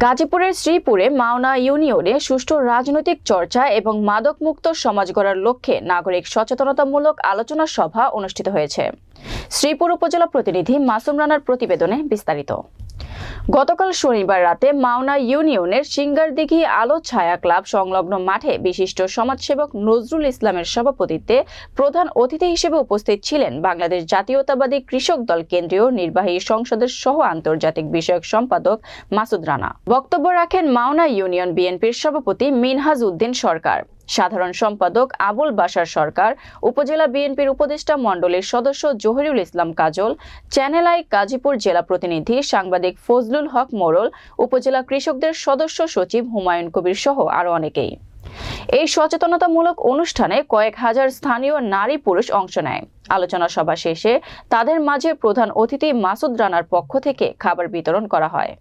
গাজীপুরের শ্রীপুরে মাওনা ইউনিয়নে সুষ্ঠু রাজনৈতিক চর্চা এবং মাদকমুক্ত সমাজ গড়ার লক্ষ্যে নাগরিক সচেতনতামূলক আলোচনা সভা অনুষ্ঠিত হয়েছে। শ্রীপুর উপজেলা প্রতিনিধি মাসুম রানার প্রতিবেদনে বিস্তারিত। গতকাল শনিবার রাতে মাওনা ইউনিয়নের সিঙ্গারদিঘি আলো ছায়া ক্লাব সংলগ্ন মাঠে বিশিষ্ট সমাজসেবক নজরুল ইসলামের সভাপতিত্বে প্রধান অতিথি হিসেবে উপস্থিত ছিলেন বাংলাদেশ জাতীয়তাবাদী কৃষক দল কেন্দ্রীয় নির্বাহী সংসদের সহ আন্তর্জাতিক বিষয়ক সম্পাদক মাসুদ রানা। বক্তব্য রাখেন মাওনা ইউনিয়ন বিএনপির সভাপতি মিনহাজ উদ্দিন সরকার। সাধারণ সম্পাদক আবুল বাশার সরকার, উপজেলা বিএনপির উপদেষ্টা মণ্ডলীর সদস্য জহিরুল ইসলাম কাজল, চ্যানেল আই গাজীপুর জেলা প্রতিনিধি সাংবাদিক ফজলুল হক মোরল উপজেলা কৃষকদের সদস্য সচিব হুমায়ুন কবির সহ আরও অনেকেই। এই সচেতনতামূলক অনুষ্ঠানে কয়েক হাজার স্থানীয় নারী পুরুষ অংশ নেয়। আলোচনা সভা শেষে তাদের মাঝে প্রধান অতিথি মাসুদ রানার পক্ষ থেকে খাবার বিতরণ করা হয়।